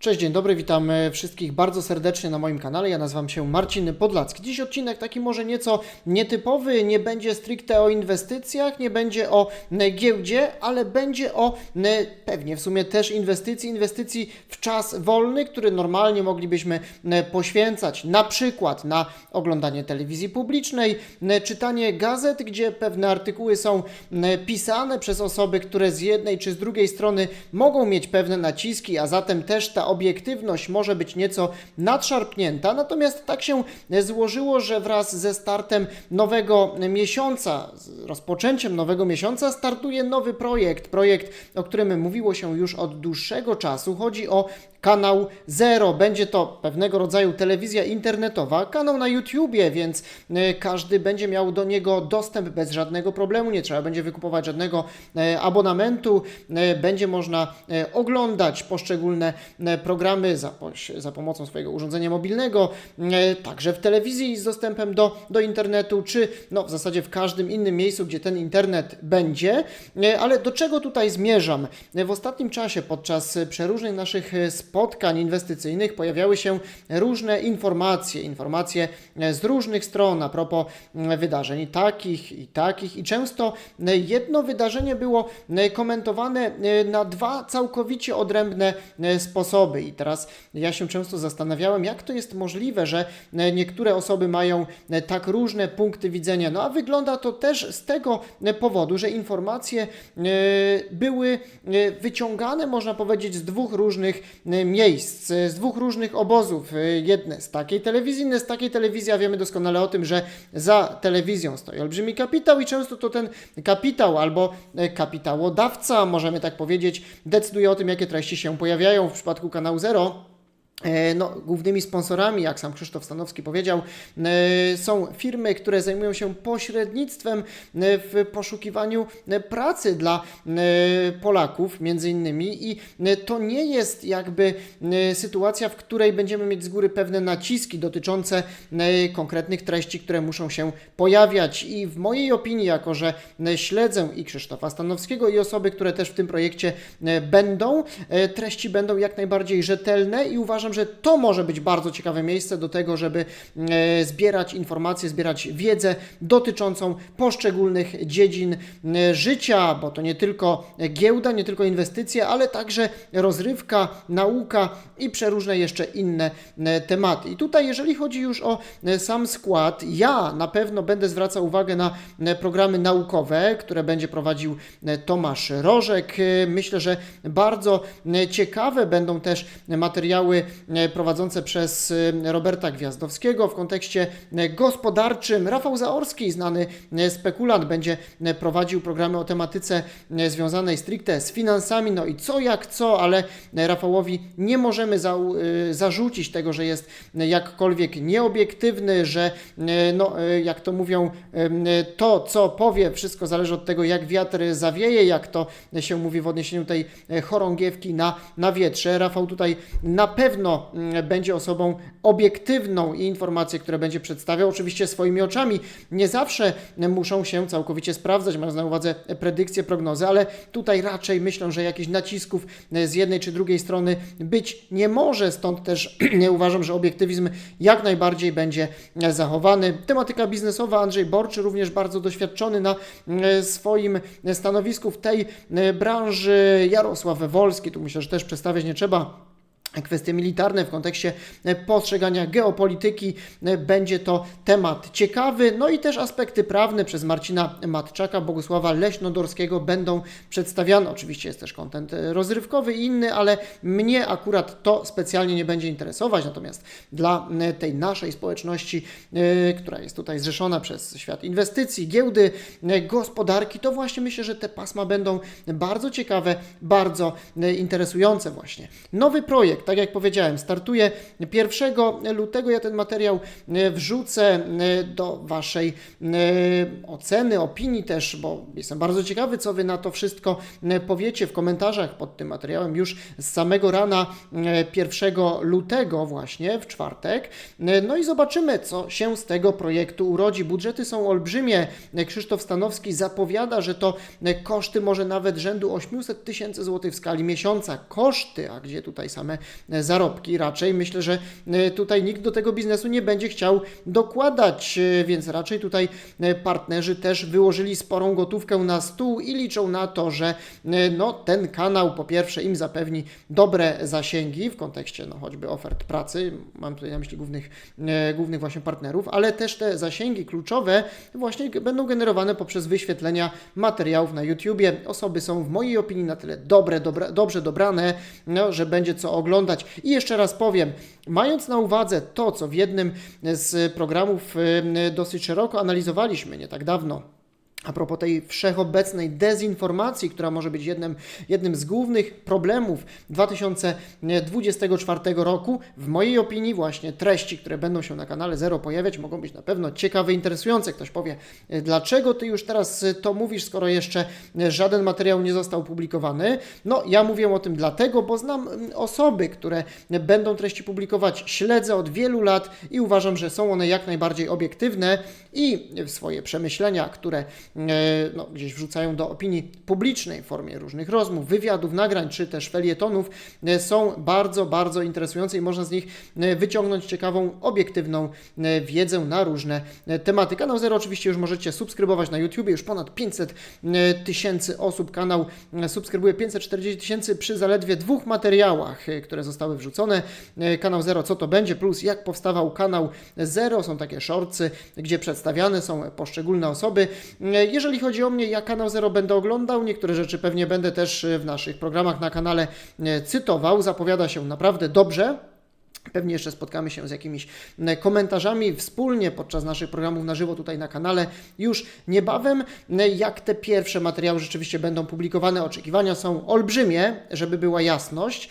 Cześć, dzień dobry, witam e, wszystkich bardzo serdecznie na moim kanale. Ja nazywam się Marcin Podlacki. Dziś odcinek taki może nieco nietypowy, nie będzie stricte o inwestycjach, nie będzie o e, giełdzie, ale będzie o e, pewnie w sumie też inwestycji, inwestycji w czas wolny, który normalnie moglibyśmy poświęcać na przykład na oglądanie telewizji publicznej, czytanie gazet, gdzie pewne artykuły są pisane przez osoby, które z jednej czy z drugiej strony mogą mieć pewne naciski, a zatem też ta obiektywność może być nieco nadszarpnięta. Natomiast tak się złożyło, że wraz ze startem nowego miesiąca, z rozpoczęciem nowego miesiąca, startuje nowy projekt. Projekt, o którym mówiło się już od dłuższego czasu. Chodzi o kanał Zero. Będzie to pewnego rodzaju telewizja internetowa, kanał na YouTubie, więc e, każdy będzie miał do niego dostęp bez żadnego problemu. Nie trzeba będzie wykupować żadnego e, abonamentu. E, Będzie można oglądać poszczególne programy za, za pomocą swojego urządzenia mobilnego, także w telewizji z dostępem do, do internetu, czy no, w zasadzie w każdym innym miejscu, gdzie ten internet będzie. Ale do czego tutaj zmierzam? W ostatnim czasie, podczas przeróżnych naszych e, spotkań inwestycyjnych, pojawiały się różne informacje, informacje e, z różnych stron a propos e, wydarzeń takich i takich, i często e, jedno wydarzenie było komentowane na dwa całkowicie odrębne sposoby. I teraz ja się często zastanawiałem, jak to jest możliwe, że niektóre osoby mają tak różne punkty widzenia. No a wygląda to też z tego powodu, że informacje były wyciągane, można powiedzieć, z dwóch różnych miejsc, z dwóch różnych obozów. Jedne z takiej telewizji, inne z takiej telewizji, a wiemy doskonale o tym, że za telewizją stoi olbrzymi kapitał i często to ten kapitał albo e, kapitałodawca, możemy tak powiedzieć, decyduje o tym, jakie treści się pojawiają. W przypadku kanału Zero No, głównymi sponsorami, jak sam Krzysztof Stanowski powiedział, e, są firmy, które zajmują się pośrednictwem e, w poszukiwaniu e, pracy dla e, Polaków, między innymi, i e, to nie jest jakby e, sytuacja, w której będziemy mieć z góry pewne naciski dotyczące e, konkretnych treści, które muszą się pojawiać. I w mojej opinii, jako że e, śledzę i Krzysztofa Stanowskiego, i osoby, które też w tym projekcie e, będą, e, treści będą jak najbardziej rzetelne i uważam, że to może być bardzo ciekawe miejsce do tego, żeby e, zbierać informacje, zbierać wiedzę dotyczącą poszczególnych dziedzin e, życia, bo to nie tylko giełda, nie tylko inwestycje, ale także rozrywka, nauka i przeróżne jeszcze inne e, tematy. I tutaj, jeżeli chodzi już o sam skład, ja na pewno będę zwracał uwagę na programy naukowe, które będzie prowadził Tomasz Rożek. Myślę, że bardzo ciekawe będą też materiały e, prowadzone przez e, Roberta Gwiazdowskiego w kontekście e, gospodarczym. Rafał Zaorski, znany spekulant, będzie prowadził programy o tematyce związanej stricte z finansami. No i co jak co, ale Rafałowi nie możemy e, zarzucić tego, że jest jakkolwiek nieobiektywny, że no, jak to mówią, to co powie, wszystko zależy od tego, jak wiatr zawieje, jak to się mówi w odniesieniu tej chorągiewki na, na wietrze. Rafał tutaj na pewno mm, będzie osobą obiektywną i informacje, które będzie przedstawiał, oczywiście swoimi oczami, nie zawsze muszą się całkowicie sprawdzać, mając na uwadze predykcje, prognozy, ale tutaj raczej myślę, że jakichś nacisków e, z jednej czy drugiej strony być nie może, stąd też uważam, że obiektywizm jak najbardziej będzie e, zachowany. Tematyka biznesowa, Andrzej Borczy, również bardzo doświadczony na e, swoim stanowisku w tej branży, Jarosław Wolski, tu myślę, że też przedstawiać nie trzeba. Kwestie militarne w kontekście e, postrzegania geopolityki e, będzie to temat ciekawy. No i też aspekty prawne przez Marcina Matczaka, Bogusława Leśnodorskiego będą przedstawiane. Oczywiście jest też kontent e, rozrywkowy i inny, ale mnie akurat to specjalnie nie będzie interesować. Natomiast dla tej naszej społeczności, która jest tutaj zrzeszona przez świat inwestycji, giełdy, gospodarki, to właśnie myślę, że te pasma będą bardzo ciekawe, bardzo interesujące właśnie. Nowy projekt, tak jak powiedziałem, startuje 1 lutego. Ja ten materiał e, wrzucę e, do Waszej e, oceny, opinii też, bo jestem bardzo ciekawy, co Wy na to wszystko powiecie w komentarzach pod tym materiałem już z samego rana e, 1 lutego właśnie, w czwartek. No i zobaczymy, co się z tego projektu urodzi. Budżety są olbrzymie. Krzysztof Stanowski zapowiada, że to koszty może nawet rzędu 800 tysięcy złotych w skali miesiąca. Koszty, a gdzie tutaj same zarobki. Raczej myślę, że e, tutaj nikt do tego biznesu nie będzie chciał dokładać, e, więc raczej tutaj e, partnerzy też wyłożyli sporą gotówkę na stół i liczą na to, że e, no, ten kanał po pierwsze im zapewni dobre zasięgi w kontekście no, choćby ofert pracy, mam tutaj na myśli głównych, e, głównych właśnie partnerów, ale też te zasięgi kluczowe właśnie będą generowane poprzez wyświetlenia materiałów na YouTubie. Osoby są w mojej opinii na tyle dobre, dobra, dobrze dobrane, no, że będzie co oglądać. I jeszcze raz powiem, mając na uwadze to, co w jednym z programów dosyć szeroko analizowaliśmy nie tak dawno, a propos tej wszechobecnej dezinformacji, która może być jednym, jednym z głównych problemów 2024 roku, w mojej opinii właśnie treści, które będą się na kanale Zero pojawiać, mogą być na pewno ciekawe, interesujące. Ktoś powie, e, dlaczego ty już teraz e, to mówisz, skoro jeszcze e, żaden materiał nie został publikowany? No, ja mówię o tym dlatego, bo znam osoby, które będą treści publikować, śledzę od wielu lat i uważam, że są one jak najbardziej obiektywne i swoje przemyślenia, które no, gdzieś wrzucają do opinii publicznej w formie różnych rozmów, wywiadów, nagrań czy też felietonów, e, są bardzo, bardzo interesujące i można z nich e, wyciągnąć ciekawą, obiektywną e, wiedzę na różne e, tematy. Kanał Zero oczywiście już możecie subskrybować na YouTube, już ponad 500 e, tysięcy osób kanał e, subskrybuje, 540 tysięcy przy zaledwie dwóch materiałach, e, które zostały wrzucone. E, Kanał Zero, co to będzie, plus jak powstawał kanał Zero, są takie shortsy, gdzie przedstawiane są poszczególne osoby. Jeżeli chodzi o mnie, ja kanał Zero będę oglądał, niektóre rzeczy pewnie będę też e, w naszych programach na kanale e, cytował, zapowiada się naprawdę dobrze. Pewnie jeszcze spotkamy się z jakimiś e, komentarzami wspólnie podczas naszych programów na żywo tutaj na kanale już niebawem. Jak te pierwsze materiały rzeczywiście będą publikowane, oczekiwania są olbrzymie, żeby była jasność,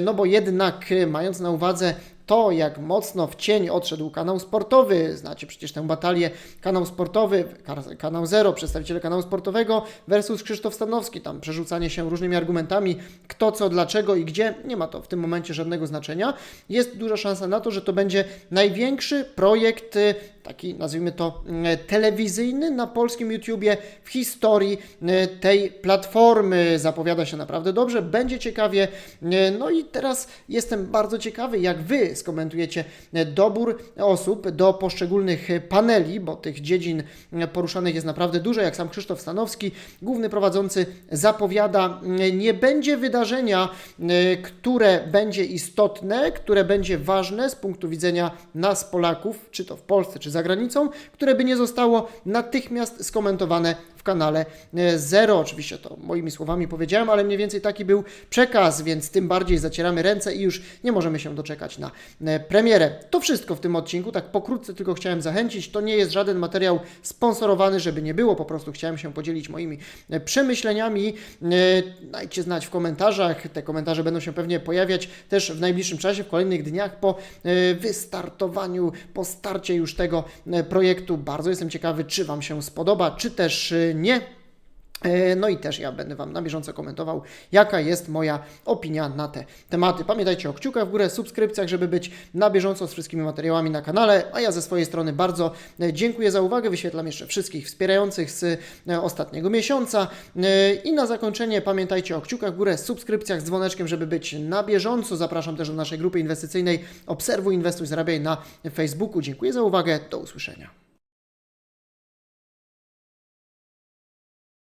no bo jednak mając na uwadze to, jak mocno w cień odszedł kanał sportowy, znacie przecież tę batalię, kanał sportowy, ka- kanał Zero, przedstawiciele kanału sportowego versus Krzysztof Stanowski, tam przerzucanie się różnymi argumentami, kto, co, dlaczego i gdzie, nie ma to w tym momencie żadnego znaczenia. Jest duża szansa na to, że to będzie największy projekt, y, taki nazwijmy to mm, telewizyjny na polskim YouTubie w historii y, tej platformy. Zapowiada się naprawdę dobrze, będzie ciekawie. Y, No i teraz jestem bardzo ciekawy, jak Wy skomentujecie dobór osób do poszczególnych paneli, bo tych dziedzin poruszanych jest naprawdę dużo. Jak sam Krzysztof Stanowski, główny prowadzący, zapowiada, nie będzie wydarzenia, które będzie istotne, które będzie ważne z punktu widzenia nas, Polaków, czy to w Polsce, czy za granicą, które by nie zostało natychmiast skomentowane kanale e, Zero. Oczywiście to moimi słowami powiedziałem, ale mniej więcej taki był przekaz, więc tym bardziej zacieramy ręce i już nie możemy się doczekać na e, premierę. To wszystko w tym odcinku, tak pokrótce tylko chciałem zachęcić. To nie jest żaden materiał sponsorowany, żeby nie było, po prostu chciałem się podzielić moimi e, przemyśleniami. Dajcie znać w komentarzach, te komentarze będą się pewnie pojawiać też w najbliższym czasie, w kolejnych dniach po wystartowaniu, po starcie już tego projektu. Bardzo jestem ciekawy, czy Wam się spodoba, czy też nie. E, No i też ja będę Wam na bieżąco komentował, jaka jest moja opinia na te tematy. Pamiętajcie o kciukach w górę, subskrypcjach, żeby być na bieżąco z wszystkimi materiałami na kanale, a ja ze swojej strony bardzo e, dziękuję za uwagę. Wyświetlam jeszcze wszystkich wspierających z e, ostatniego miesiąca. I na zakończenie pamiętajcie o kciukach w górę, subskrypcjach z dzwoneczkiem, żeby być na bieżąco. Zapraszam też do naszej grupy inwestycyjnej Obserwuj, Inwestuj, Zarabiaj na Facebooku. Dziękuję za uwagę, do usłyszenia.